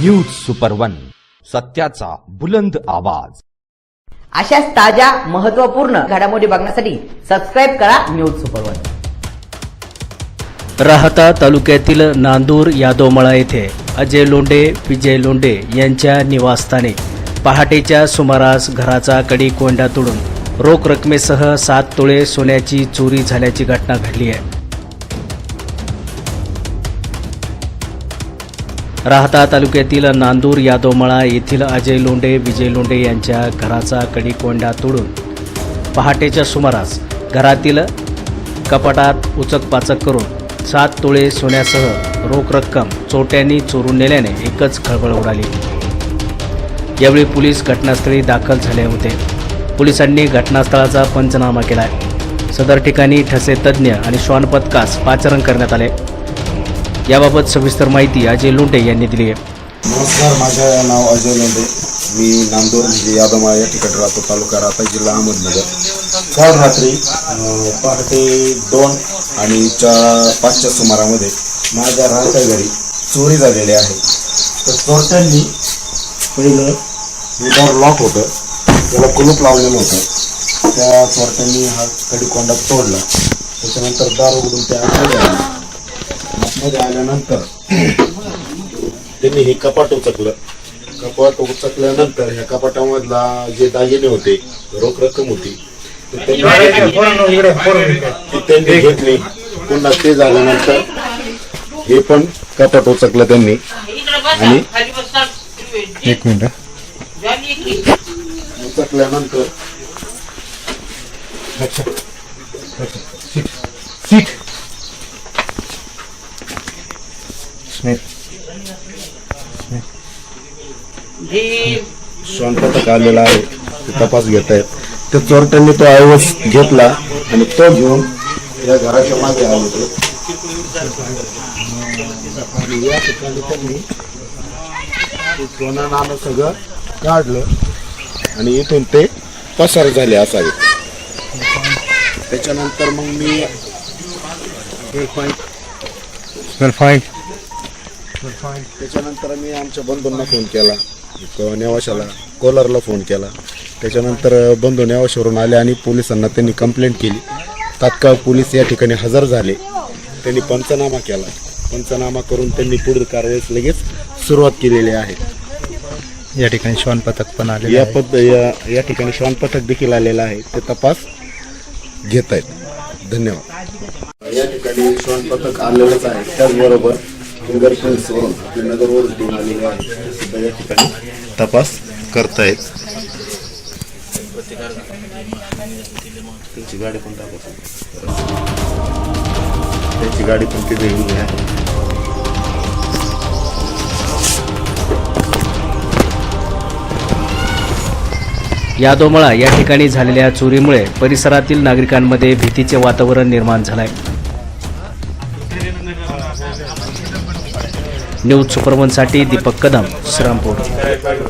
News super one सत्याचा बुलंद आवाज. अशाच ताज्या महत्त्वपूर्ण घडामोडी बघण्यासाठी सबस्क्राईब करा न्यूज सुपर वन राहता तालुक्यातील नांदूर यादवमळा येथे अजय लोंढे विजय लोंढे यांच्या निवासस्थानी पहाटेच्या सुमारास घराचा कडी कोंडा तोडून रोख रकमेसह सात तोळे सोन्याची चोरी झाल्याची घटना घडली आहे. राहता तालुक्यातील नांदूर यादवमळा येथील अजय लोंडे विजय लोंडे यांच्या घराचा कडीकोंडा तोडून पहाटेच्या सुमारास घरातील कपाटात उचकपाचक करून सात तोळे सोन्यासह रोख रक्कम चोट्यांनी चोरून नेल्याने एकच खळबळ उडाली. यावेळी पोलीस घटनास्थळी दाखल झाले होते. पोलिसांनी घटनास्थळाचा पंचनामा केला सदर ठिकाणी ठसे तज्ज्ञ आणि श्वानपथकास पाचरण पाचारण करण्यात आले. याबाबत सविस्तर माहिती अजय लोंढे यांनी दिली आहे. नमस्कार माझं नाव अजय लोंढे. मी नांदोर म्हणजे यादवमाळा या ठिकाणी राहतो तालुका राहता जिल्हा अहमदनगर. काल रात्री पहाटे दोन आणि चार पाचच्या सुमारामध्ये माझ्या राहत्या घरी चोरी झालेली आहे. तर चोरट्यांनी पहिलं हे दार लॉक होतं. त्याला कुलूप लावलेलं होतं. त्या चोरट्यांनी हा कडीकोंडा तोडला. त्याच्यानंतर दार उघडून त्या आतमध्ये आल्यानंतर त्यांनी हे कपाट उचकलं. कपाट उचकल्यानंतर ह्या कपाटामधला जे दागिने होते रोख रक्कम होती ते त्यांनी ती त्यांनी घेतली. पुन्हा ते झाल्यानंतर हे पण कपाट उचकलं त्यांनी. आणि एक मिनिट उचकल्यानंतर अच्छा अच्छा. सीट. पथक आलेला आहे ते तपास घेत आहेत त्या चोरट्यांनी तो ऐवज घेतला आणि तो घेऊन या घराच्या मागे आले होते आणि या ठिकाणी त्यांनी ते सोनं नाणं सगळं काढलं आणि इथून ते पसार झाले असावे त्याच्यानंतर मग मी त्याच्यानंतर मी आमच्या बंधूंना फोन केला. नेवाशाला कोलारला फोन केला. त्याच्यानंतर बंधू नेवाशावरून आले आणि पोलिसांना त्यांनी कंप्लेंट केली. तात्काळ पोलीस या ठिकाणी हजर झाले. त्यांनी पंचनामा केला. पंचनामा करून त्यांनी पुढील कारवाईस लगेच सुरुवात केलेली आहे. या ठिकाणी श्वान पथक पण आले या पद या या ठिकाणी श्वान पथक देखील आलेलं आहे. ते तपास घेत आहेत धन्यवाद. या ठिकाणी श्वान पथक आलेलंच आहे. त्याचबरोबर टीम आलेली आहे सुद्धा या ठिकाणी तपास करतायत. त्यांची गाडी पण दाखवतो त्यांची गाडी पण तिथे येऊन आहे यादोमळा या ठिकाणी झालेल्या चोरीमुळे परिसरातील नागरिकांमध्ये भीतीचे वातावरण निर्माण झालं आहे न्यूज सुपरवनसाठी दीपक कदम श्रीरामपूर.